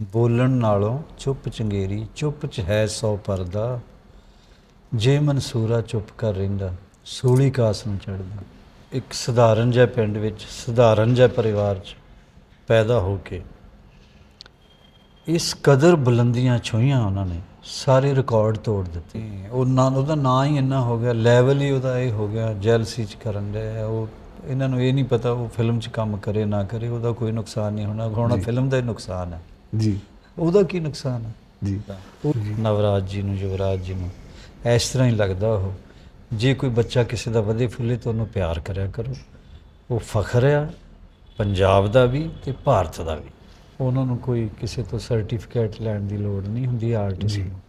ਬੋਲਣ ਨਾਲੋਂ ਚੁੱਪ ਚੰਗੇਰੀ ਚੁੱਪ ਚ ਹੈ ਸੌ ਪਰਦਾ। ਜੇ ਮਨਸੂਰਾ ਚੁੱਪ ਕਰ ਰਹਿੰਦਾ ਸੂਲੀ ਕਾਸ ਨੂੰ ਚੜਦਾ ਇੱਕ ਸਧਾਰਨ ਜਿਹਾ ਪਿੰਡ ਵਿੱਚ ਸਧਾਰਨ ਜਿਹਾ ਪਰਿਵਾਰ ਚ ਪੈਦਾ ਹੋ ਕੇ। ਇਸ ਕਦਰ ਬੁਲੰਦੀਆਂ ਛੂਈਆਂ ਉਹਨਾਂ ਨੇ ਸਾਰੇ ਰਿਕਾਰਡ ਤੋੜ ਦਿੱਤੇ। ਉਹ ਨਾਂ ਉਹਦਾ ਨਾਂ ਹੀ ਇੰਨਾ ਹੋ ਗਿਆ ਲੈਵਲ ਹੀ ਉਹਦਾ ਇਹ ਹੋ ਗਿਆ ਜੈਲਸੀ ਚ ਕਰਨ ਦੇ ਉਹ ਇਹਨਾਂ ਨੂੰ ਇਹ ਨਹੀਂ ਪਤਾ ਉਹ ਫਿਲਮ 'ਚ ਕੰਮ ਕਰੇ ਨਾ ਕਰੇ ਉਹਦਾ ਕੋਈ ਨੁਕਸਾਨ ਨਹੀਂ ਹੋਣਾ ਹੋਣਾ ਫਿਲਮ ਦਾ ਹੀ ਨੁਕਸਾਨ ਹੈ। ਜੀ। ਉਹਦਾ ਕੀ ਨੁਕਸਾਨ ਹੈ? ਜੀ। ਉਹ ਨਵਰਾਜ ਜੀ ਨੂੰ ਯੁਵਰਾਜ ਜੀ ਨੂੰ। ਇਸ ਤਰ੍ਹਾਂ ਹੀ ਲੱਗਦਾ ਉਹ। ਜੇ ਕੋਈ ਬੱਚਾ ਕਿਸੇ ਦਾ ਵਧੇ ਫੁੱਲੇ ਤਾਂ ਉਹਨੂੰ ਪਿਆਰ ਕਰਿਆ ਕਰੋ। ਉਹ ਫਖਰ ਆ ਪੰਜਾਬ ਦਾ ਵੀ ਤੇ ਭਾਰਤ ਦਾ ਵੀ। ਉਹਨਾਂ ਨੂੰ ਕੋਈ ਕਿਸੇ ਤੋਂ ਸਰਟੀਫਿਕੇਟ ਲੈਣ ਦੀ ਲੋੜ ਨਹੀਂ ਹੁੰਦੀ ਆਰਟਿਸਟ ਨੂੰ।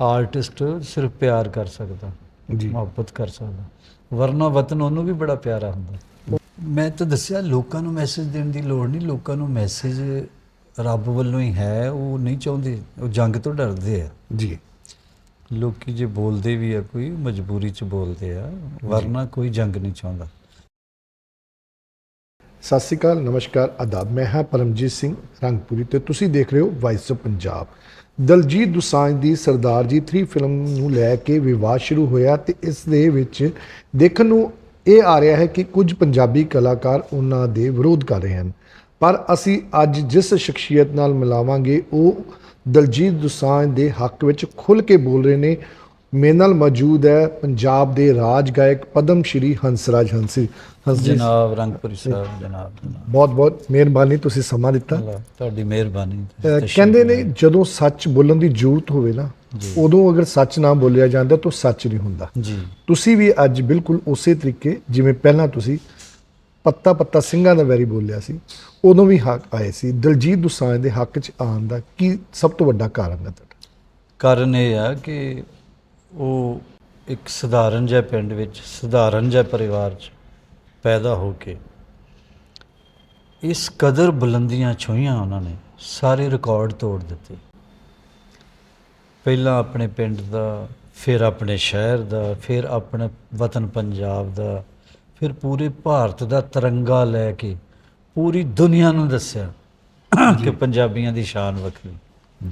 ਆਰਟਿਸਟ ਸਿਰਫ ਪਿਆਰ ਕਰ ਸਕਦਾ ਜੀ। ਮੁਹੱਬਤ ਕਰ ਸਕਦਾ। ਵਰਨਾ ਵਤਨ ਉਹਨੂੰ ਵੀ ਬੜਾ ਪਿਆਰਾ ਹੁੰਦਾ। ਮੈਂ ਤਾਂ ਦੱਸਿਆ ਲੋਕਾਂ ਨੂੰ ਮੈਸੇਜ ਦੇਣ ਦੀ ਲੋੜ ਨਹੀਂ। ਲੋਕਾਂ ਨੂੰ ਮੈਸੇਜ ਰੱਬ ਵੱਲੋਂ ਹੀ ਹੈ ਉਹ ਨਹੀਂ ਚਾਹੁੰਦੇ ਉਹ ਜੰਗ ਤੋਂ ਡਰਦੇ ਆ। ਜੀ। ਲੋਕੀ ਜੇ ਬੋਲਦੇ ਵੀ ਆ ਕੋਈ ਮਜਬੂਰੀ ਚ ਬੋਲਦੇ ਆ ਵਰਨਾ ਕੋਈ ਜੰਗ ਨਹੀਂ ਚਾਹੁੰਦਾ। ਸਤਿ ਸ਼੍ਰੀ ਅਕਾਲ ਨਮਸਕਾਰ ਆਦਾਬ। ਮੈਂ ਹਾਂ ਪਰਮਜੀਤ ਸਿੰਘ ਰੰਗਪੁਰੀ ਤੇ ਤੁਸੀਂ ਦੇਖ ਰਹੇ ਹੋ ਵਾਇਸ ਆਫ ਪੰਜਾਬ ਦਲਜੀਤ ਦੁਸਾਂਝ ਦੀ ਸਰਦਾਰ ਜੀ 3 ਫਿਲਮ ਨੂੰ ਲੈ ਕੇ ਵਿਵਾਦ ਸ਼ੁਰੂ ਹੋਇਆ ਤੇ ਇਸ ਦੇ ਵਿੱਚ ਦੇਖਣ ਨੂੰ ਇਹ ਆ ਰਿਹਾ ਹੈ ਕਿ ਕੁਝ ਪੰਜਾਬੀ ਕਲਾਕਾਰ ਉਹਨਾਂ ਦੇ ਵਿਰੋਧ ਕਰ ਰਹੇ ਹਨ। ਪਰ ਅਸੀਂ ਅੱਜ ਜਿਸ ਸ਼ਖਸੀਅਤ ਨਾਲ ਮਿਲਾਵਾਂਗੇ ਉਹ ਦਲਜੀਤ ਦੁਸਾਂਝ ਦੇ ਹੱਕ ਵਿੱਚ ਖੁੱਲ੍ਹ ਕੇ ਬੋਲ ਰਹੇ ਨੇ। ਮੇਰੇ ਨਾਲ ਮੌਜੂਦ ਹੈ ਪੰਜਾਬ ਦੇ ਰਾਜ ਗਾਇਕ ਪਦਮ ਸ਼੍ਰੀ ਹੰਸਰਾਜ ਹੰਸੀ। ਜਨਾਬ ਰੰਗਪੁਰੀ ਸਾਹਿਬ ਜਨਾਬ ਬਹੁਤ ਬਹੁਤ ਮਿਹਰਬਾਨੀ ਤੁਸੀਂ ਸਮਾਂ ਦਿੱਤਾ। ਤੁਹਾਡੀ ਮਿਹਰਬਾਨੀ। ਕਹਿੰਦੇ ਨੇ ਜਦੋਂ ਸੱਚ ਬੋਲਣ ਦੀ ਜ਼ਰੂਰਤ ਹੋਵੇ ਨਾ ਉਦੋਂ ਅਗਰ ਸੱਚ ਨਾ ਬੋਲਿਆ ਜਾਂਦਾ ਤਾਂ ਸੱਚ ਨਹੀਂ ਹੁੰਦਾ। ਜੀ। ਤੁਸੀਂ ਵੀ ਅੱਜ ਬਿਲਕੁਲ ਉਸੇ ਤਰੀਕੇ ਜਿਵੇਂ ਪਹਿਲਾਂ ਤੁਸੀਂ ਪੱਤਾ ਪੱਤਾ ਸਿੰਘਾਂ ਦਾ ਵੈਰੀ ਬੋਲਿਆ ਸੀ। ਉਦੋਂ ਵੀ ਹੱਕ ਆਏ ਸੀ। ਦਲਜੀਤ ਦੁਸਾਂਝ ਦੇ ਹੱਕ 'ਚ ਆਉਣ ਦਾ ਕੀ ਸਭ ਤੋਂ ਵੱਡਾ ਕਾਰਨ ਹੈ ਤੁਹਾਡਾ? ਕਾਰਨ ਇਹ ਆ ਕਿ ਉਹ ਇੱਕ ਸਧਾਰਨ ਜਿਹੇ ਪਿੰਡ ਵਿੱਚ, ਸਧਾਰਨ ਜਿਹੇ ਪਰਿਵਾਰ 'ਚ ਪੈਦਾ ਹੋ ਕੇ ਇਸ ਕਦਰ ਬੁਲੰਦੀਆਂ ਛੂਈਆਂ ਉਹਨਾਂ ਨੇ, ਸਾਰੇ ਰਿਕਾਰਡ ਤੋੜ ਦਿੱਤੇ। ਪਹਿਲਾਂ ਆਪਣੇ ਪਿੰਡ ਦਾ, ਫਿਰ ਆਪਣੇ ਸ਼ਹਿਰ ਦਾ, ਫਿਰ ਆਪਣੇ ਵਤਨ ਪੰਜਾਬ ਦਾ ਫਿਰ ਪੂਰੇ ਭਾਰਤ ਦਾ ਤਿਰੰਗਾ ਲੈ ਕੇ ਪੂਰੀ ਦੁਨੀਆ ਨੂੰ ਦੱਸਿਆ ਕਿ ਪੰਜਾਬੀਆਂ ਦੀ ਸ਼ਾਨ ਵੱਖਰੀ।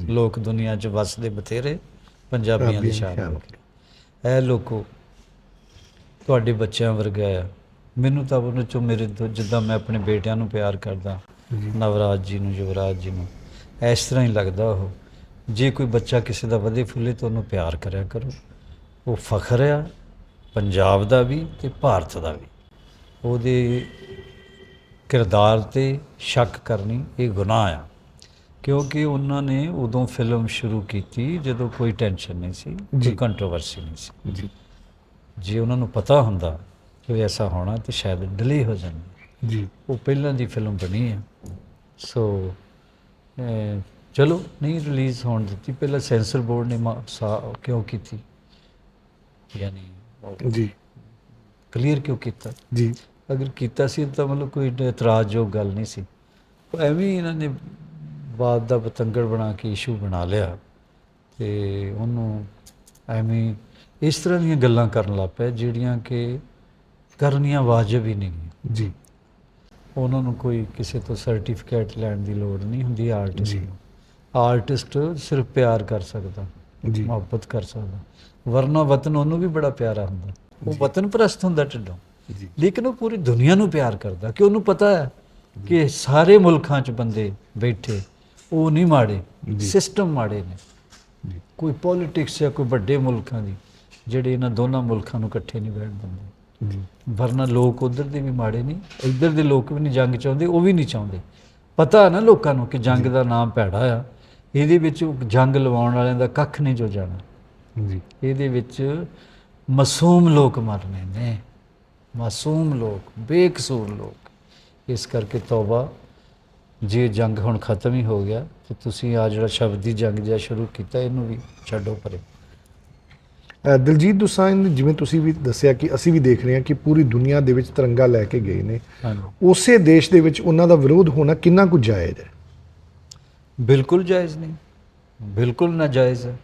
ਲੋਕ ਦੁਨੀਆ 'ਚ ਵਸਦੇ ਬਥੇਰੇ ਪੰਜਾਬੀਆਂ ਦੀ ਸ਼ਾਨ ਵੱਖਰੀ। ਇਹ ਲੋਕੋ ਤੁਹਾਡੇ ਬੱਚਿਆਂ ਵਰਗਾ ਆ। ਮੈਨੂੰ ਤਾਂ ਉਹਨਾਂ ਚੋਂ ਮੇਰੇ ਤੋਂ ਜਿੱਦਾਂ ਮੈਂ ਆਪਣੇ ਬੇਟਿਆਂ ਨੂੰ ਪਿਆਰ ਕਰਦਾ ਨਵਰਾਜ ਜੀ ਨੂੰ ਯੁਵਰਾਜ ਜੀ ਨੂੰ ਇਸ ਤਰ੍ਹਾਂ ਹੀ ਲੱਗਦਾ ਉਹ। ਜੇ ਕੋਈ ਬੱਚਾ ਕਿਸੇ ਦਾ ਵਧੇ ਫੁੱਲੇ ਤਾਂ ਉਹਨੂੰ ਪਿਆਰ ਕਰਿਆ ਕਰੋ। ਉਹ ਫਖਰ ਆ ਪੰਜਾਬ ਦਾ ਵੀ ਤੇ ਭਾਰਤ ਦਾ ਵੀ। ਉਹਦੇ ਕਿਰਦਾਰ ਤੇ ਸ਼ੱਕ ਕਰਨੀ ਇਹ ਗੁਨਾਹ ਆ। ਕਿਉਂਕਿ ਉਹਨਾਂ ਨੇ ਉਦੋਂ ਫਿਲਮ ਸ਼ੁਰੂ ਕੀਤੀ ਜਦੋਂ ਕੋਈ ਟੈਨਸ਼ਨ ਨਹੀਂ ਸੀ ਕੋਈ ਕੰਟਰੋਵਰਸੀ ਨਹੀਂ ਸੀ। ਜੀ। ਜੇ ਉਹਨਾਂ ਨੂੰ ਪਤਾ ਹੁੰਦਾ ਕਿ ਐਸਾ ਹੋਣਾ ਤੇ ਸ਼ਾਇਦ ਡਿਲੇ ਹੋ ਜਾਂਦੀ। ਜੀ। ਉਹ ਪਹਿਲਾਂ ਦੀ ਫਿਲਮ ਬਣੀ ਹੈ ਸੋ ਚਲੋ ਨਹੀਂ ਰਿਲੀਜ਼ ਹੋਣ ਦਿੱਤੀ। ਪਹਿਲਾਂ ਸੈਂਸਰ ਬੋਰਡ ਨੇ ਕਿਉਂ ਕੀਤੀ? ਯਾਨੀ ਜੀ। ਕਲੀਅਰ ਕਿਉਂ ਕੀਤਾ? ਜੀ। ਅਗਰ ਕੀਤਾ ਸੀ ਤਾਂ ਮਤਲਬ ਕੋਈ ਇਤਰਾਜ਼ਯੋਗ ਗੱਲ ਨਹੀਂ ਸੀ। ਉਹ ਐਵੇਂ ਇਹਨਾਂ ਨੇ ਬਾਤ ਦਾ ਬਤੰਗੜ ਬਣਾ ਕੇ ਇਸ਼ੂ ਬਣਾ ਲਿਆ ਤੇ ਉਹਨੂੰ ਐਵੇਂ ਇਸ ਤਰ੍ਹਾਂ ਦੀਆਂ ਗੱਲਾਂ ਕਰਨ ਲੱਗ ਪਏ ਜਿਹੜੀਆਂ ਕਿ ਕਰਨੀਆਂ ਵਾਜਬ ਹੀ ਨਹੀਂ ਜੀ। ਉਹਨਾਂ ਨੂੰ ਕੋਈ ਕਿਸੇ ਤੋਂ ਸਰਟੀਫਿਕੇਟ ਲੈਣ ਦੀ ਲੋੜ ਨਹੀਂ ਹੁੰਦੀ ਆਰਟਿਸਟ। ਨੂੰ। ਆਰਟਿਸਟ ਸਿਰਫ ਪਿਆਰ ਕਰ ਸਕਦਾ ਜੀ। ਮੁਹੱਬਤ ਕਰ ਸਕਦਾ। ਵਰਨਾ ਵਤਨ ਉਹਨੂੰ ਵੀ ਬੜਾ ਪਿਆਰਾ ਹੁੰਦਾ। ਉਹ ਵਤਨ ਪ੍ਰਸਤ ਹੁੰਦਾ ਢਿੱਡੋਂ। ਜੀ। ਲੇਕਿਨ ਉਹ ਪੂਰੀ ਦੁਨੀਆ ਨੂੰ ਪਿਆਰ ਕਰਦਾ ਕਿ ਉਹਨੂੰ ਪਤਾ ਹੈ ਕਿ ਸਾਰੇ ਮੁਲਕਾਂ 'ਚ ਬੰਦੇ ਬੈਠੇ ਉਹ ਨਹੀਂ ਮਾੜੇ। ਸਿਸਟਮ ਮਾੜੇ ਨੇ। ਕੋਈ ਪੋਲਿਟਿਕਸ ਜਾਂ ਕੋਈ ਵੱਡੇ ਮੁਲਕਾਂ ਦੀ ਜਿਹੜੇ ਇਹਨਾਂ ਦੋਨਾਂ ਮੁਲਕਾਂ ਨੂੰ ਇਕੱਠੇ ਨਹੀਂ ਬੈਠ ਦਿੰਦੇ। ਜੀ। ਵਰਨਾ ਲੋਕ ਉਧਰ ਦੇ ਵੀ ਮਾੜੇ ਨਹੀਂ ਇੱਧਰ ਦੇ ਲੋਕ ਵੀ ਨਹੀਂ ਜੰਗ ਚਾਹੁੰਦੇ ਉਹ ਵੀ ਨਹੀਂ ਚਾਹੁੰਦੇ। ਪਤਾ ਹੈ ਨਾ ਲੋਕਾਂ ਨੂੰ ਕਿ ਜੰਗ ਦਾ ਨਾਮ ਭੈੜਾ ਆ। ਇਹਦੇ ਵਿੱਚ ਜੰਗ ਲਵਾਉਣ ਵਾਲਿਆਂ ਦਾ ਕੱਖ ਨਹੀਂ ਜੋ ਜਾਣਾ। ਜੀ। ਇਹਦੇ ਵਿੱਚ ਮਾਸੂਮ ਲੋਕ ਮਰਨੇ ਨੇ। ਮਾਸੂਮ ਲੋਕ ਬੇਕਸੂਰ ਲੋਕ। ਇਸ ਕਰਕੇ ਤੌਬਾ ਜੇ ਜੰਗ ਹੁਣ ਖਤਮ ਹੀ ਹੋ ਗਿਆ ਤੇ ਤੁਸੀਂ ਆ ਜਿਹੜਾ ਸ਼ਬਦੀ ਜੰਗ ਜਿਹਾ ਸ਼ੁਰੂ ਕੀਤਾ ਇਹਨੂੰ ਵੀ ਛੱਡੋ ਪਰੇ। ਦਲਜੀਤ ਦੁਸਾਂਝ ਨੇ ਜਿਵੇਂ ਤੁਸੀਂ ਵੀ ਦੱਸਿਆ ਕਿ ਅਸੀਂ ਵੀ ਦੇਖ ਰਹੇ ਹਾਂ ਕਿ ਪੂਰੀ ਦੁਨੀਆ ਦੇ ਵਿੱਚ ਤਿਰੰਗਾ ਲੈ ਕੇ ਗਏ ਨੇ। ਉਸੇ ਦੇਸ਼ ਦੇ ਵਿੱਚ ਉਹਨਾਂ ਦਾ ਵਿਰੋਧ ਹੋਣਾ ਕਿੰਨਾ ਕੁ ਜਾਇਜ਼ ਹੈ? ਬਿਲਕੁਲ ਜਾਇਜ਼ ਨਹੀਂ। ਬਿਲਕੁਲ ਨਾਜਾਇਜ਼ ਹੈ।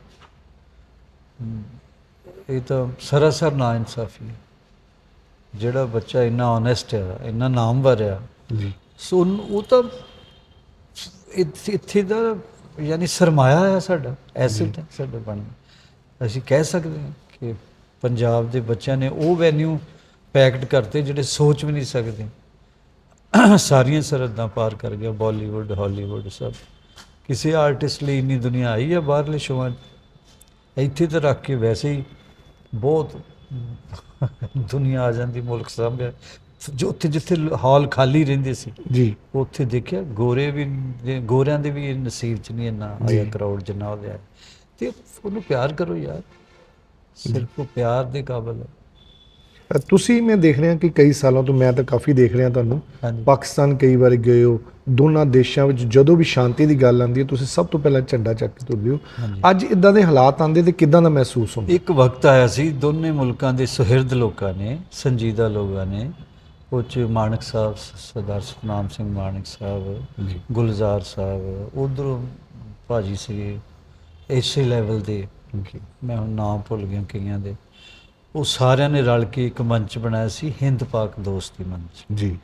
ਹਮ, ਇਹ ਤਾਂ ਸਰਾਸਰ ਨਾ ਇਨਸਾਫੀ ਜਿਹੜਾ ਬੱਚਾ ਇੰਨਾ ਓਨੈਸਟ ਹੈ ਇੰਨਾ ਨਾਮਵਰ ਹੈ। ਜੀ। ਸੋ ਉਹ ਤਾਂ ਇੱਥੇ ਦਾ ਯਾਨੀ ਸਰਮਾਇਆ ਹੈ ਸਾਡਾ ਐਸੈਟ ਹੈ ਸਾਡਾ ਬਣ ਅਸੀਂ ਕਹਿ ਸਕਦੇ ਹਾਂ ਕਿ ਪੰਜਾਬ ਦੇ ਬੱਚਿਆਂ ਨੇ ਉਹ ਵੈਨਿਊ ਪੈਕਡ ਕਰਤੇ ਜਿਹੜੇ ਸੋਚ ਵੀ ਨਹੀਂ ਸਕਦੇ। ਸਾਰੀਆਂ ਸਰਹੱਦਾਂ ਪਾਰ ਕਰ ਗਿਆ ਬਾਲੀਵੁੱਡ ਹਾਲੀਵੁੱਡ ਸਭ। ਕਿਸੇ ਆਰਟਿਸਟ ਲਈ ਇੰਨੀ ਦੁਨੀਆ ਆਈ ਹੈ ਬਾਹਰਲੇ ਸ਼ੋਆਂ। ਇੱਥੇ ਤਾਂ ਰੱਖ ਕੇ ਵੈਸੇ ਹੀ ਬਹੁਤ ਦੁਨੀਆ ਆ ਜਾਂਦੀ ਮੁਲਕ ਸਾਹਮਣੇ। ਜੋ ਉੱਥੇ ਜਿੱਥੇ ਹਾਲ ਖਾਲੀ ਰਹਿੰਦੇ ਸੀ ਜੀ। ਉੱਥੇ ਦੇਖਿਆ ਗੋਰੇ ਵੀ ਗੋਰਿਆਂ ਦੇ ਵੀ ਨਸੀਬ ਚ ਨਹੀਂ ਇੰਨਾ ਆਇਆ। ਕਰਾਊਡ ਜਿੰਨਾ ਆਇਆ ਤੇ ਉਹਨੂੰ ਪਿਆਰ ਕਰੋ ਯਾਰ। ਸਿਰਫ ਉਹ ਪਿਆਰ ਦੇ ਕਾਬਲ ਹੈ ਤੁਸੀਂ ਮੈਂ ਦੇਖ ਰਿਹਾ ਕਿ ਕਈ ਸਾਲਾਂ ਤੋਂ ਮੈਂ ਤਾਂ ਕਾਫੀ ਦੇਖ ਰਿਹਾ ਤੁਹਾਨੂੰ। ਪਾਕਿਸਤਾਨ ਕਈ ਵਾਰ ਗਏ ਹੋ ਦੋਨਾਂ ਦੇਸ਼ਾਂ ਵਿੱਚ ਜਦੋਂ ਵੀ ਸ਼ਾਂਤੀ ਦੀ ਗੱਲ ਆਉਂਦੀ ਹੈ ਤੁਸੀਂ ਸਭ ਤੋਂ ਪਹਿਲਾਂ ਝੰਡਾ ਚੱਕ ਕੇ ਤੁਰਦੇ ਹੋ। ਅੱਜ ਇਦਾਂ ਦੇ ਹਾਲਾਤ ਆਉਂਦੇ ਤੇ ਕਿਦਾਂ ਦਾ ਮਹਿਸੂਸ ਹੁੰਦਾ? ਇੱਕ ਵਕਤ ਆਇਆ ਸੀ ਦੋਨੇ ਮੁਲਕਾਂ ਦੇ ਸੁਹਿਰਦ ਲੋਕਾਂ ਨੇ ਸੰਜੀਦਾ ਲੋਕਾਂ ਨੇ ਉਹ 'ਚ ਮਾਨਕ ਸਾਹਿਬ ਸਰਦਾਰ ਸਤਨਾਮ ਸਿੰਘ ਮਾਨਕ ਸਾਹਿਬ ਗੁਲਜ਼ਾਰ ਸਾਹਿਬ ਉਧਰੋਂ ਭਾਜੀ ਸੀ ਇਸੇ ਲੈਵਲ ਦੇ। ਮੈਂ ਹੁਣ ਨਾਮ ਭੁੱਲ ਗਿਆ ਕਈਆਂ ਦੇ। ਉਹ ਸਾਰਿਆਂ ਨੇ ਰਲ ਕੇ ਇੱਕ ਮੰਚ ਬਣਾਇਆ ਸੀ ਹਿੰਦ ਪਾਕ ਦੋਸਤੀ ਮੰਚ। ਜੀ।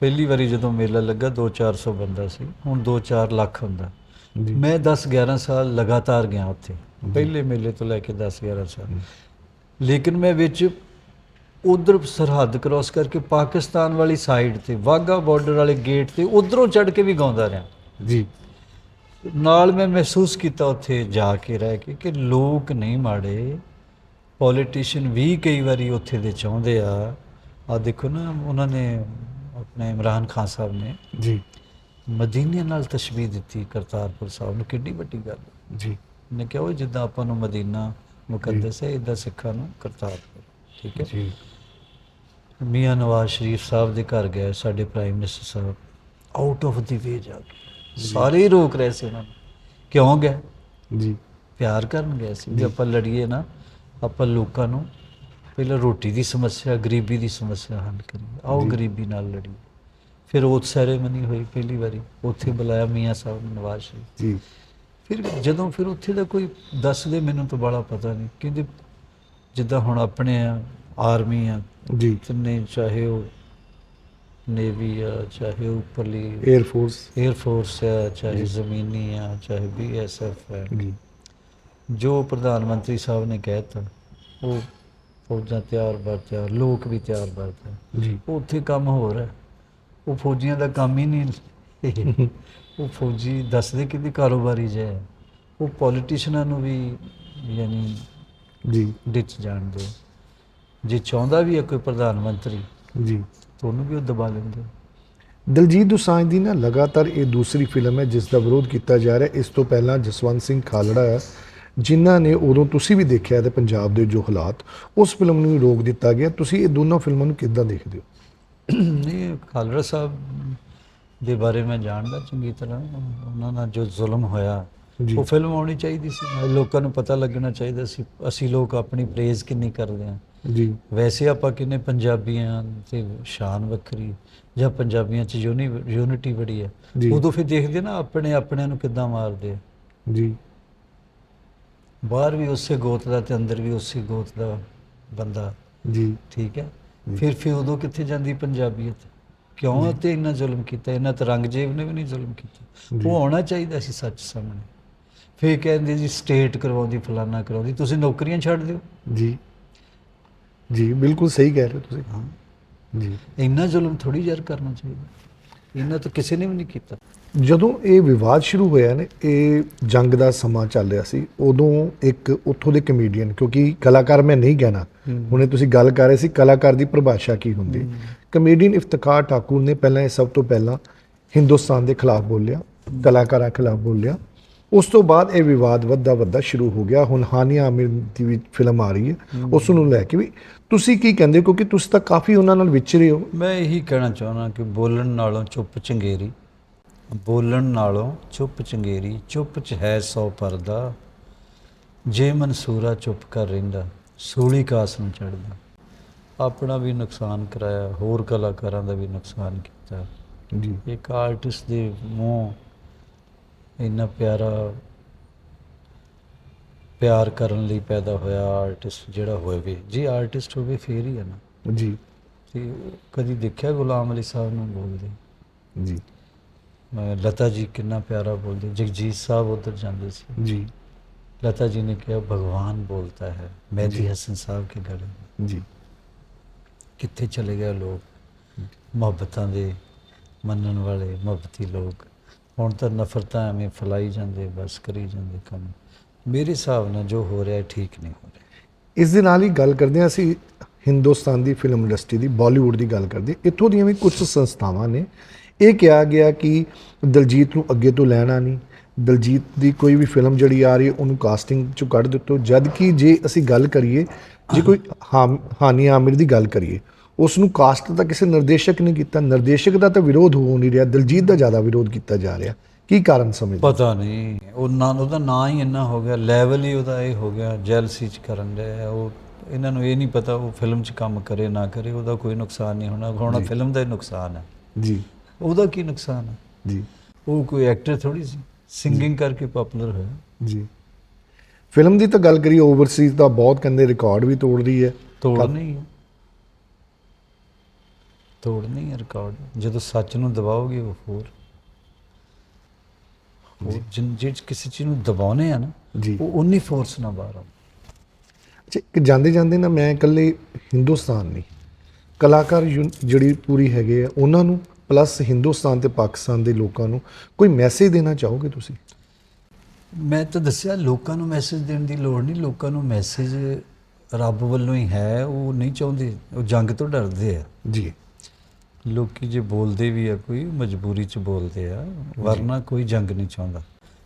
ਪਹਿਲੀ ਵਾਰੀ ਜਦੋਂ ਮੇਲਾ ਲੱਗਾ 2-400 ਬੰਦਾ ਸੀ ਹੁਣ 2-4 ਲੱਖ ਹੁੰਦਾ। ਮੈਂ 10-11 ਸਾਲ ਲਗਾਤਾਰ ਗਿਆ ਉੱਥੇ। ਪਹਿਲੇ ਮੇਲੇ ਤੋਂ ਲੈ ਕੇ 10-11 ਸਾਲ। ਲੇਕਿਨ ਮੈਂ ਵਿੱਚ ਉਧਰ ਸਰਹੱਦ ਕ੍ਰਾਸ ਕਰਕੇ ਪਾਕਿਸਤਾਨ ਵਾਲੀ ਸਾਈਡ ਤੇ ਵਾਗਾ ਬਾਰਡਰ ਵਾਲੇ ਗੇਟ ਤੇ ਉਧਰੋਂ ਚੜ ਕੇ ਵੀ ਗਾਉਂਦਾ ਰਿਹਾ। ਜੀ। ਨਾਲ ਮੈਂ ਮਹਿਸੂਸ ਕੀਤਾ ਉੱਥੇ ਜਾ ਕੇ ਰਹਿ ਕੇ ਕਿ ਲੋਕ ਨਹੀਂ ਮਾੜੇ। ਪੋਲੀਟੀਸ਼ੀਅਨ ਵੀ ਕਈ ਵਾਰੀ ਉੱਥੇ ਦੇ ਚਾਹੁੰਦੇ ਆ। ਆ ਦੇਖੋ ਨਾ ਉਹਨਾਂ ਨੇ ਆਪਣੇ ਇਮਰਾਨ ਖਾਨ ਸਾਹਿਬ ਨੇ ਜੀ। ਮਦੀਨੇ ਨਾਲ ਤਸ਼ਬੀਹ ਦਿੱਤੀ ਕਰਤਾਰਪੁਰ ਸਾਹਿਬ ਨੂੰ ਕਿੰਨੀ ਵੱਡੀ ਗੱਲ। ਜੀ। ਨੇ ਕਿਹਾ ਉਹ ਜਿੱਦਾਂ ਆਪਾਂ ਨੂੰ ਮਦੀਨਾ ਮੁਕੱਦਸ ਹੈ ਇਦਾਂ ਸਿੱਖਾਂ ਨੂੰ ਕਰਤਾਰਪੁਰ ਠੀਕ ਹੈ। ਜੀ। ਮੀਆਂ ਨਵਾਜ਼ ਸ਼ਰੀਫ ਸਾਹਿਬ ਦੇ ਘਰ ਗਏ ਸਾਡੇ ਪ੍ਰਾਈਮ ਮਿਨਿਸਟਰ ਸਾਹਿਬ ਆਊਟ ਆਫ ਦੀ ਵੇ ਜਾ ਕੇ। ਸਾਰੇ ਰੋਕ ਰਹੇ ਸੀ ਉਹਨਾਂ ਨੂੰ। ਕਿਉਂ ਗਏ? ਜੀ। ਪਿਆਰ ਕਰਨ ਗਏ ਸੀ। ਵੀ ਆਪਾਂ ਲੜੀਏ ਨਾ ਆਪਾਂ ਲੋਕਾਂ ਨੂੰ ਪਹਿਲਾਂ ਰੋਟੀ ਦੀ ਸਮੱਸਿਆ ਗਰੀਬੀ ਦੀ ਸਮੱਸਿਆ ਹੱਲ ਕਰੀਏ। ਆਓ। ਗਰੀਬੀ ਨਾਲ ਲੜੀਏ। ਫਿਰ ਉਹ ਸੈਰੇਮਨੀ ਹੋਈ ਪਹਿਲੀ ਵਾਰੀ। ਉੱਥੇ ਬੁਲਾਇਆ ਮੀਆਂ ਸਾਹਿਬ ਨਵਾਜ਼ ਸ਼ਰੀਫ। ਜੀ। ਫਿਰ ਜਦੋਂ ਫਿਰ ਉੱਥੇ ਦਾ ਕੋਈ ਦੱਸਦੇ ਮੈਨੂੰ ਤਾਂ ਬੜਾ ਪਤਾ ਨਹੀਂ। ਕਹਿੰਦੇ ਜਿੱਦਾਂ ਹੁਣ ਆਪਣੇ ਆ ਆਰਮੀ ਆ ਜੀ। ਤਿੰਨੇ ਚਾਹੇ ਉਹ ਨੇਵੀ ਆ ਚਾਹੇ ਉੱਪਰਲੀ 에ਅਰ ਫੋਰਸ 에ਅਰ ਫੋਰਸ ਆ ਚਾਹੇ। ਜ਼ਮੀਨੀ ਆ ਚਾਹੇ ਬੀਐਸਐਫ ਹੈ ਜੀ। ਜੋ ਪ੍ਰਧਾਨ ਮੰਤਰੀ ਸਾਹਿਬ ਨੇ ਕਹਿਤਾ ਉਹ ਫੌਜਾਂ ਤਿਆਰ ਬਰ ਤਿਆਰ ਲੋਕ ਵੀ ਤਿਆਰ ਬਰ ਤਿਆਰ ਜੀ। ਉੱਥੇ ਕੰਮ ਹੋ। ਰਿਹਾ ਉਹ ਫੌਜੀਆਂ ਦਾ ਕੰਮ ਹੀ ਨਹੀਂ ਉਹ ਫੌਜੀ ਦੱਸਦੇ ਕਿ ਵੀ ਕਾਰੋਬਾਰੀ ਜੇ। ਉਹ ਪੋਲੀਟੀਸ਼ੀਅਨਾਂ ਨੂੰ ਵੀ ਯਾਨੀ ਜੀ। ਡਿੱਚ ਜਾਣਦੇ ਜੇ ਚਾਹੁੰਦਾ ਵੀ ਹੈ ਕੋਈ ਪ੍ਰਧਾਨ ਮੰਤਰੀ ਜੀ। ਤਾਂ ਉਹਨੂੰ ਵੀ ਉਹ ਦਬਾ ਲੈਂਦੇ ਦਲਜੀਤ ਦੋਸਾਂਝ ਦੀ ਨਾ ਲਗਾਤਾਰ ਇਹ ਦੂਸਰੀ ਫਿਲਮ ਹੈ ਜਿਸ ਦਾ ਵਿਰੋਧ ਕੀਤਾ ਜਾ ਰਿਹਾ। ਇਸ ਤੋਂ ਪਹਿਲਾਂ ਜਸਵੰਤ ਸਿੰਘ ਖਾਲੜਾ ਹੈ। ਜਿਨ੍ਹਾਂ ਨੇ ਉਦੋਂ ਤੁਸੀਂ ਵੀ ਦੇਖਿਆ ਤੇ ਪੰਜਾਬ ਦੇ ਜੋ ਹਾਲਾਤ ਉਸ ਫਿਲਮ ਨੂੰ ਵੀ ਰੋਕ ਦਿੱਤਾ ਗਿਆ। ਤੁਸੀਂ ਇਹ ਦੋਨੋਂ ਫਿਲਮਾਂ ਨੂੰ ਕਿੱਦਾਂ ਦੇਖਦੇ ਹੋ? ਨਹੀਂ ਖਾਲੜਾ ਸਾਹਿਬ ਦੇ ਬਾਰੇ ਮੈਂ ਜਾਣਦਾ ਚੰਗੀ ਤਰ੍ਹਾਂ। ਉਹਨਾਂ ਨਾਲ ਜੋ ਜ਼ੁਲਮ ਹੋਇਆ ਉਹ ਫਿਲਮ ਆਉਣੀ ਚਾਹੀਦੀ ਸੀ। ਲੋਕਾਂ ਨੂੰ ਪਤਾ ਲੱਗਣਾ ਚਾਹੀਦਾ ਸੀ ਅਸੀਂ ਲੋਕ ਆਪਣੀ ਪ੍ਰੇਜ਼ ਕਿੰਨੀ ਕਰਦੇ ਹਾਂ। ਜੀ। ਵੈਸੇ ਆਪਾਂ ਕਿੰਨੇ ਪੰਜਾਬੀਆਂ ਤੇ ਸ਼ਾਨ ਵੱਖਰੀ ਜਾਂ ਪੰਜਾਬੀਆਂ 'ਚ ਯੂਨੀ ਯੂਨਿਟੀ ਬੜੀ ਹੈ। ਜੀ। ਉਦੋਂ ਫਿਰ ਦੇਖਦੇ ਨਾ ਆਪਣੇ ਆਪਣਿਆਂ ਨੂੰ ਕਿੱਦਾਂ ਮਾਰਦੇ ਆ। ਜੀ। ਬਾਹਰ ਵੀ ਉਸੇ ਗੋਤ ਦਾ ਤੇ ਅੰਦਰ ਵੀ ਉਸੇ ਗੋਤ ਦਾ ਬੰਦਾ ਜੀ। ਠੀਕ ਹੈ। ਫਿਰ ਫਿਰ ਉਦੋਂ ਕਿੱਥੇ ਜਾਂਦੀ ਪੰਜਾਬੀਅਤ? ਕਿਉਂ ਤੇ ਇੰਨਾ ਜ਼ੁਲਮ ਕੀਤਾ? ਇਹਨਾਂ ਤਰੰਗਜੀਤ ਨੇ ਵੀ ਨਹੀਂ ਜ਼ੁਲਮ ਕੀਤਾ। ਉਹ ਆਉਣਾ ਚਾਹੀਦਾ ਸੀ ਸੱਚ ਸਾਹਮਣੇ। ਫਿਰ ਕਹਿੰਦੇ ਜੀ ਸਟੇਟ ਕਰਵਾਉਂਦੀ ਫਲਾਨਾ ਕਰਵਾਉਂਦੀ। ਤੁਸੀਂ ਨੌਕਰੀਆਂ ਛੱਡ ਦਿਓ। ਜੀ। ਜੀ ਬਿਲਕੁਲ ਸਹੀ ਕਹਿ ਰਹੇ ਹੋ ਤੁਸੀਂ। ਹਾਂ। ਜੀ। ਇੰਨਾ ਜ਼ੁਲਮ ਥੋੜੀ ਯਾਰ ਕਰਨਾ ਚਾਹੀਦਾ। ਇਹਨਾਂ ਤਾਂ ਕਿਸੇ ਨੇ ਵੀ ਨਹੀਂ ਕੀਤਾ। ਜਦੋਂ ਇਹ ਵਿਵਾਦ ਸ਼ੁਰੂ ਹੋਇਆ ਨੇ ਇਹ ਜੰਗ ਦਾ ਸਮਾਂ ਚੱਲ ਰਿਹਾ ਸੀ ਉਦੋਂ ਇੱਕ ਉੱਥੋਂ ਦੇ ਕਮੇਡੀਅਨ ਕਿਉਂਕਿ ਕਲਾਕਾਰ ਮੈਂ ਨਹੀਂ ਕਹਿਣਾ। ਹੁਣੇ ਤੁਸੀਂ ਗੱਲ ਕਰ ਰਹੇ ਸੀ ਕਲਾਕਾਰ ਦੀ ਪਰਿਭਾਸ਼ਾ ਕੀ ਹੁੰਦੀ। ਕਮੇਡੀਅਨ ਇਫਤਖਾਰ ਠਾਕੁਰ ਨੇ ਪਹਿਲਾਂ ਇਹ ਸਭ ਤੋਂ ਪਹਿਲਾਂ ਹਿੰਦੁਸਤਾਨ ਦੇ ਖਿਲਾਫ ਬੋਲਿਆ ਕਲਾਕਾਰਾਂ ਖਿਲਾਫ ਬੋਲਿਆ ਉਸ ਤੋਂ ਬਾਅਦ ਇਹ ਵਿਵਾਦ ਵੱਧਦਾ ਵੱਧਦਾ ਸ਼ੁਰੂ ਹੋ ਗਿਆ। ਹੁਣ ਹਾਨੀਆ ਆਮਿਰ ਦੀ ਵੀ ਫਿਲਮ ਆ ਰਹੀ ਹੈ। ਉਸ ਨੂੰ ਲੈ ਕੇ ਵੀ ਤੁਸੀਂ ਕੀ ਕਹਿੰਦੇ ਹੋ? ਕਿਉਂਕਿ ਤੁਸੀਂ ਤਾਂ ਕਾਫੀ ਉਹਨਾਂ ਨਾਲ ਵਿਚਰੇ ਹੋ। ਮੈਂ ਇਹੀ ਕਹਿਣਾ ਚਾਹੁੰਦਾ ਕਿ ਬੋਲਣ ਨਾਲੋਂ ਚੁੱਪ ਚੰਗੇਰੀ ਬੋਲਣ ਨਾਲੋਂ ਚੁੱਪ ਚੰਗੇਰੀ ਚੁੱਪ ਚ ਹੈ ਸੌ ਪਰਦਾ। ਜੇ ਮਨਸੂਰਾ ਚੁੱਪ ਕਰ ਰਹਿੰਦਾ ਸੂਲੀ ਕਾਸ ਨੂੰ ਚੜਦਾ ਆਪਣਾ ਵੀ ਨੁਕਸਾਨ ਕਰਾਇਆ ਹੋਰ ਕਲਾਕਾਰਾਂ ਦਾ ਵੀ ਨੁਕਸਾਨ ਕੀਤਾ। ਜੀ। ਇੱਕ ਆਰਟਿਸਟ ਦੇ ਮੂੰਹ ਇੰਨਾ ਪਿਆਰਾ ਪਿਆਰ ਕਰਨ ਲਈ ਪੈਦਾ ਹੋਇਆ ਆਰਟਿਸਟ ਜਿਹੜਾ ਹੋਵੇ ਜੀ ਆਰਟਿਸਟ ਹੋਵੇ ਫੇਰ ਹੀ ਹੈ ਨਾ ਜੀ ਤੇ ਕਦੀ ਦੇਖਿਆ ਗੁਲਾਮ ਅਲੀ ਸਾਹਿਬ ਨੂੰ ਬੋਲਦੇ ਜੀ ਮੈਂ ਲਤਾ ਜੀ ਕਿੰਨਾ ਪਿਆਰਾ ਬੋਲਦੇ ਜਗਜੀਤ ਸਾਹਿਬ ਉਧਰ ਜਾਂਦੇ ਸੀ ਜੀ लता जी ने किया भगवान बोलता है मेहदी हसन साहब के गले में ਜੀ ਕਿੱਥੇ ਚਲੇ ਗਏ ਲੋਕ ਮੁਹੱਬਤਾਂ ਦੇ ਮੰਨਣ ਵਾਲੇ ਮੁਹੱਬਤੀ ਲੋਕ ਹੁਣ ਤਾਂ ਨਫ਼ਰਤਾਂ ਐਵੇਂ ਫੈਲਾਈ ਜਾਂਦੇ, ਬਸ ਕਰੀ ਜਾਂਦੇ ਕੰਮ। ਮੇਰੇ ਹਿਸਾਬ ਨਾਲ ਜੋ ਹੋ ਰਿਹਾ ਠੀਕ ਨਹੀਂ ਹੋ ਰਿਹਾ। ਇਸ ਦੇ ਨਾਲ ਹੀ ਗੱਲ ਕਰਦੇ ਹਾਂ ਅਸੀਂ, ਹਿੰਦੁਸਤਾਨ ਦੀ ਫਿਲਮ ਇੰਡਸਟਰੀ ਦੀ, ਬਾਲੀਵੁੱਡ ਦੀ ਗੱਲ ਕਰਦੇ ਇੱਥੋਂ ਦੀਆਂ ਵੀ ਕੁਝ ਸੰਸਥਾਵਾਂ ਨੇ, ਇਹ ਕਿਹਾ ਗਿਆ ਕਿ ਦਲਜੀਤ ਨੂੰ ਅੱਗੇ ਤੋਂ ਲੈਣਾ ਨਹੀਂ। ਦਲਜੀਤ ਦੀ ਕੋਈ ਵੀ ਫਿਲਮ ਜਿਹੜੀ ਆ ਰਹੀ ਹੈ ਉਹਨੂੰ ਕਾਸਟਿੰਗ ਚੋਂ ਕੱਢ ਦਿੱਤੋ। ਜਦ ਕਿ ਜੇ ਅਸੀਂ ਗੱਲ ਕਰੀਏ, ਜੇ ਕੋਈ ਹਾਮ- ਹਾਨੀ ਆਮਿਰ ਦੀ ਗੱਲ ਕਰੀਏ ਉਸ ਨੂੰ ਕਾਸਟ ਤਾਂ ਕਿਸੇ ਨਿਰਦੇਸ਼ਕ ਨੇ ਕੀਤਾ ਨਿਰਦੇਸ਼ਕ ਦਾ ਤਾਂ ਵਿਰੋਧ ਹੋ ਨਹੀਂ ਰਿਹਾ ਦਲਜੀਤ ਦਾ ਜ਼ਿਆਦਾ ਵਿਰੋਧ ਕੀਤਾ ਜਾ ਰਿਹਾ। ਕੀ ਕਾਰਨ ਸਮਝਦੇ ਪਤਾ ਨਹੀਂ ਉਹ ਨਾਂ ਉਹਦਾ ਨਾਂ ਹੀ ਇੰਨਾ ਹੋ ਗਿਆ ਲੈਵਲ ਹੀ ਉਹਦਾ ਇਹ ਹੋ ਗਿਆ ਜੈਲਸੀ ਚ ਕਰਨ ਦੇ ਉਹ ਇਹਨਾਂ ਨੂੰ ਇਹ ਨਹੀਂ ਪਤਾ ਉਹ ਫਿਲਮ ਚ ਕੰਮ ਕਰੇ ਨਾ ਕਰੇ ਉਹਦਾ ਕੋਈ ਨੁਕਸਾਨ ਨਹੀਂ ਹੋਣਾ ਹੋਣਾ ਫਿਲਮ ਦਾ ਹੀ ਨੁਕਸਾਨ ਹੈ। ਜੀ। ਉਹਦਾ ਕੀ ਨੁਕਸਾਨ ਹੈ? ਜੀ। ਉਹ ਕੋਈ ਐਕਟਰ ਥੋੜੀ ਸੀ ਸਿੰਗਿੰਗ ਕਰਕੇ ਪਪੂਲਰ ਹੋਇਆ। ਜੀ। ਫਿਲਮ ਦੀ ਤਾਂ ਗੱਲ ਕਰੀਏ ਓਵਰਸੀਜ਼ ਦਾ ਬਹੁਤ ਕਹਿੰਦੇ ਰਿਕਾਰਡ ਵੀ ਤੋੜ ਰਹੀ ਹੈ। ਤੋੜ ਨਹੀਂ ਹੈ ਤੋੜ ਨਹੀਂ ਹੈ ਰਿਕਾਰਡ ਜਦੋਂ ਸੱਚ ਨੂੰ ਦਬਾਓਗੇ ਉਹ ਹੋਰ। ਉਹ ਜਿਨ ਕਿਸੇ ਚੀਜ਼ ਨੂੰ ਦਬਾਉਨੇ ਆ ਨਾ ਉਹ ਉਨੀ ਫੋਰਸ ਨਾਲ ਬਾਹਰ ਆਉਂਦਾ। ਅੱਛਾ ਇੱਕ ਜਾਂਦੇ ਜਾਂਦੇ ਨਾ ਮੈਂ ਇਕੱਲੇ ਹਿੰਦੁਸਤਾਨ ਨਹੀਂ। ਕਲਾਕਾਰ ਜਿਹੜੀ ਪੂਰੀ ਹੈਗੇ ਆ ਉਹਨਾਂ ਨੂੰ ਪਲੱਸ ਹਿੰਦੁਸਤਾਨ ਤੇ ਪਾਕਿਸਤਾਨ ਦੇ ਲੋਕਾਂ ਨੂੰ ਕੋਈ ਮੈਸੇਜ ਦੇਣਾ ਚਾਹੋਗੇ ਤੁਸੀਂ? ਮੈਂ ਤਾਂ ਦੱਸਿਆ ਲੋਕਾਂ ਨੂੰ ਮੈਸੇਜ ਦੇਣ ਦੀ ਲੋੜ ਨਹੀਂ। ਲੋਕਾਂ ਨੂੰ ਮੈਸੇਜ ਰੱਬ ਵੱਲੋਂ ਹੀ ਹੈ ਉਹ ਨਹੀਂ ਚਾਹੁੰਦੇ। ਉਹ ਜੰਗ ਤੋਂ ਡਰਦੇ ਆ। ਜੀ। ਲੋਕੀ ਜੇ ਬੋਲਦੇ ਵੀ ਆ ਕੋਈ ਮਜਬੂਰੀ ਚ ਬੋਲਦੇ ਆ ਵਰਨਾ ਕੋਈ ਜੰਗ ਨਹੀਂ ਚਾਹੁੰਦਾ।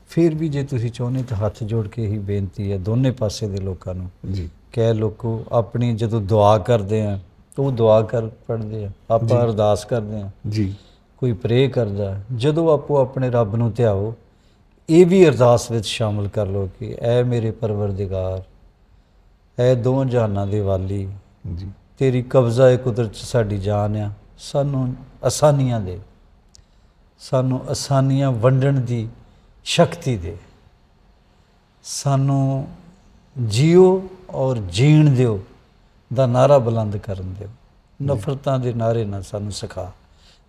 ਫਿਰ ਵੀ ਜੇ ਤੁਸੀਂ ਚਾਹੁੰਦੇ ਤਾਂ ਹੱਥ ਜੋੜ ਕੇ ਹੀ ਬੇਨਤੀ ਹੈ ਦੋਨੇ ਪਾਸੇ ਦੇ ਲੋਕਾਂ ਨੂੰ। ਜੀ। ਕਹਿ ਲੋਕੋ ਆਪਣੀ ਜਦੋਂ ਦੁਆ ਕਰਦੇ ਆ ਤਾਂ ਉਹ ਦੁਆ ਕਰ ਪੜਦੇ ਆ ਆਪਾਂ ਅਰਦਾਸ ਕਰਦੇ ਆ। ਜੀ। ਕੋਈ ਪ੍ਰੇ ਕਰਦਾ ਜਦੋਂ ਆਪੋ ਆਪਣੇ ਰੱਬ ਨੂੰ ਧਿਆਓ ਇਹ ਵੀ ਅਰਦਾਸ ਵਿੱਚ ਸ਼ਾਮਲ ਕਰ ਲਓ ਕਿ ਐ ਮੇਰੇ ਪਰਵਰਦਿਗਾਰ ਐ ਦੋਹਾਂ ਜਹਾਨਾਂ ਦੇ ਵਾਲੀ ਜੀ। ਤੇਰੀ ਕਬਜ਼ਾ ਹੈ ਕੁਦਰਤ ਸਾਡੀ ਜਾਨ ਆ ਸਾਨੂੰ ਆਸਾਨੀਆਂ ਦੇ। ਸਾਨੂੰ ਆਸਾਨੀਆਂ ਵੰਡਣ ਦੀ ਸ਼ਕਤੀ ਦੇ। ਸਾਨੂੰ ਜੀਓ ਔਰ ਜੀਣ ਦਿਓ ਦਾ ਨਾਰਾ ਬੁਲੰਦ ਕਰਨ ਦਿਓ। ਨਫ਼ਰਤਾਂ ਦੇ ਨਾਰੇ ਨਾ ਸਾਨੂੰ ਸਿਖਾ।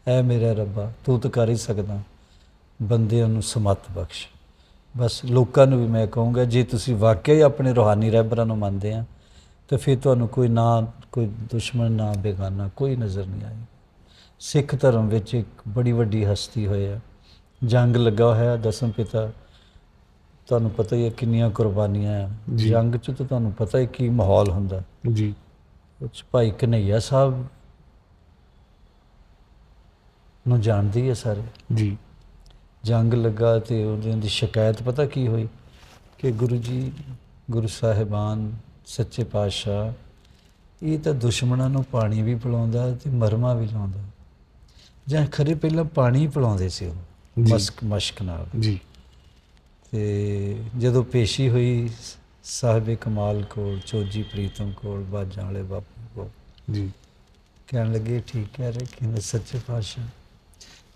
ਐ ਮੇਰੇ ਰੱਬਾ ਤੂੰ ਤਾਂ ਕਰ ਹੀ ਸਕਦਾ। ਬੰਦਿਆਂ ਨੂੰ ਸਮਤ ਬਖਸ਼। ਬਸ ਲੋਕਾਂ ਨੂੰ ਵੀ ਮੈਂ ਕਹੂੰਗਾ ਜੇ ਤੁਸੀਂ ਵਾਕਿਆ ਹੀ ਆਪਣੇ ਰੋਹਾਨੀ ਰਹਿਬਰਾਂ ਨੂੰ ਮੰਨਦੇ ਆ ਤਾਂ ਫਿਰ ਤੁਹਾਨੂੰ ਕੋਈ ਨਾ ਕੋਈ ਦੁਸ਼ਮਣ ਨਾ ਬੇਗਾਨਾ ਕੋਈ ਨਜ਼ਰ ਨਹੀਂ ਆਏਗਾ। ਸਿੱਖ ਧਰਮ ਵਿੱਚ ਇੱਕ ਬੜੀ ਵੱਡੀ ਹਸਤੀ ਹੋਈ ਹੈ ਜੰਗ ਲੱਗਾ ਹੋਇਆ ਦਸਮ ਪਿਤਾ। ਤੁਹਾਨੂੰ ਪਤਾ ਹੀ ਹੈ ਕਿੰਨੀਆਂ ਕੁਰਬਾਨੀਆਂ ਆ। ਜੰਗ 'ਚ ਤਾਂ ਤੁਹਾਨੂੰ ਪਤਾ ਹੀ ਕੀ ਮਾਹੌਲ ਹੁੰਦਾ। ਜੀ। 'ਚ ਭਾਈ ਕਨਈਆ ਸਾਹਿਬ ਨੂੰ ਜਾਣਦੇ ਹੀ ਹੈ ਸਾਰੇ। ਜੀ। ਜੰਗ ਲੱਗਾ ਤੇ ਉਹਦੀ ਦੀ ਸ਼ਿਕਾਇਤ ਪਤਾ ਕੀ ਹੋਈ ਕਿ ਗੁਰੂ ਜੀ ਗੁਰੂ ਸਾਹਿਬਾਨ ਸੱਚੇ ਪਾਤਸ਼ਾਹ ਇਹ ਤਾਂ ਦੁਸ਼ਮਣਾਂ ਨੂੰ ਪਾਣੀ ਵੀ ਪਿਲਾਉਂਦਾ ਤੇ ਮਰਮਾ ਵੀ ਲਾਉਂਦਾ। ਜਾਂ ਖਰੇ ਪਹਿਲਾਂ ਪਾਣੀ ਪਿਲਾਉਂਦੇ ਸੀ ਉਹ। ਮਸਕ ਮਸ਼ਕ ਨਾਲ। ਜੀ। ਤੇ ਜਦੋਂ ਪੇਸ਼ੀ ਹੋਈ ਸਾਹਿਬ ਕਮਾਲ ਕੋਲ ਚੋਜੀ ਪ੍ਰੀਤਮ ਕੋਲ ਬਾਜਾਂ ਵਾਲੇ ਬਾਪੂ ਕੋਲ। ਜੀ। ਕਹਿਣ ਲੱਗੇ ਠੀਕ ਕਹਿ ਰਹੇ ਕਿ ਸੱਚੇ ਪਾਤਸ਼ਾਹ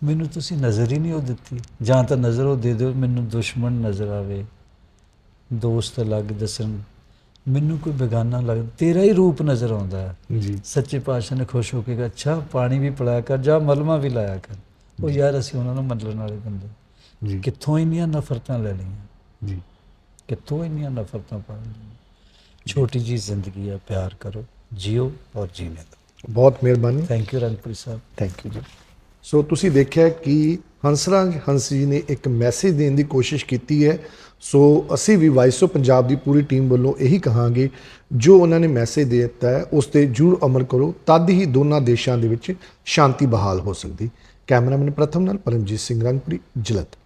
ਮੈਨੂੰ ਤੁਸੀਂ ਨਜ਼ਰ ਹੀ ਨਹੀਂ ਉਹ ਦਿੱਤੀ। ਜਾਂ ਤਾਂ ਨਜ਼ਰ ਉਹ ਦੇ ਦਿਓ ਮੈਨੂੰ ਦੁਸ਼ਮਣ ਨਜ਼ਰ ਆਵੇ। ਦੋਸਤ ਅਲੱਗ ਦੱਸਣ ਮੈਨੂੰ ਕੋਈ ਬੇਗਾਨਾ ਲੱਗ ਤੇਰਾ ਹੀ ਰੂਪ ਨਜ਼ਰ ਆਉਂਦਾ ਹੈ। ਜੀ। ਸੱਚੇ ਪਾਤਸ਼ਾਹ ਨੇ ਖੁਸ਼ ਹੋ ਕੇ ਕਿਹਾ ਅੱਛਾ ਪਾਣੀ ਵੀ ਪਿਲਾਇਆ ਕਰ ਜਾਂ ਮਲਮਾ ਵੀ ਲਾਇਆ ਕਰ। ਉਹ ਯਾਰ ਅਸੀਂ ਉਹਨਾਂ ਨੂੰ ਮੰਨਣ ਵਾਲੇ ਬੰਦੇ। ਜੀ। ਕਿੱਥੋਂ ਇੰਨੀਆਂ ਨਫ਼ਰਤਾਂ ਲੈ ਲਈਆਂ? ਜੀ। ਕਿੱਥੋਂ ਇੰਨੀਆਂ ਨਫ਼ਰਤਾਂ ਪਾ ਲਈਆਂ? ਛੋਟੀ ਜੀ ਜ਼ਿੰਦਗੀ ਹੈ ਪਿਆਰ ਕਰੋ ਜੀਓ ਔਰ ਦਿਓ ਬਹੁਤ ਮਿਹਰਬਾਨੀ। Thank you Ranpreet Sahib. Thank you ji. ਸੋ ਤੁਸੀਂ ਦੇਖਿਆ ਕਿ ਹੰਸਰਾਜ ਹੰਸ ਜੀ ਨੇ ਇੱਕ ਮੈਸੇਜ ਦੇਣ ਦੀ ਕੋਸ਼ਿਸ਼ ਕੀਤੀ ਹੈ। ਸੋ ਅਸੀਂ ਵੀ ਵਾਇਸ ਆਫ ਪੰਜਾਬ ਦੀ ਪੂਰੀ ਟੀਮ ਵੱਲੋਂ ਇਹੀ ਕਹਾਂਗੇ, ਜੋ ਉਹਨਾਂ ਨੇ ਮੈਸੇਜ ਦੇ ਦਿੱਤਾ ਹੈ, ਉਸ ਤੇ ਜਰੂਰ ਅਮਲ ਕਰੋ, ਤਦ ਹੀ ਦੋਨਾਂ ਦੇਸ਼ਾਂ ਦੇ ਵਿੱਚ ਸ਼ਾਂਤੀ ਬਹਾਲ ਹੋ ਸਕਦੀ। ਕੈਮਰਾਮੈਨ ਪ੍ਰਥਮ ਨਾਲ ਪਰਮਜੀਤ ਸਿੰਘ ਰੰਗਪੁਰੀ ਜਲਤ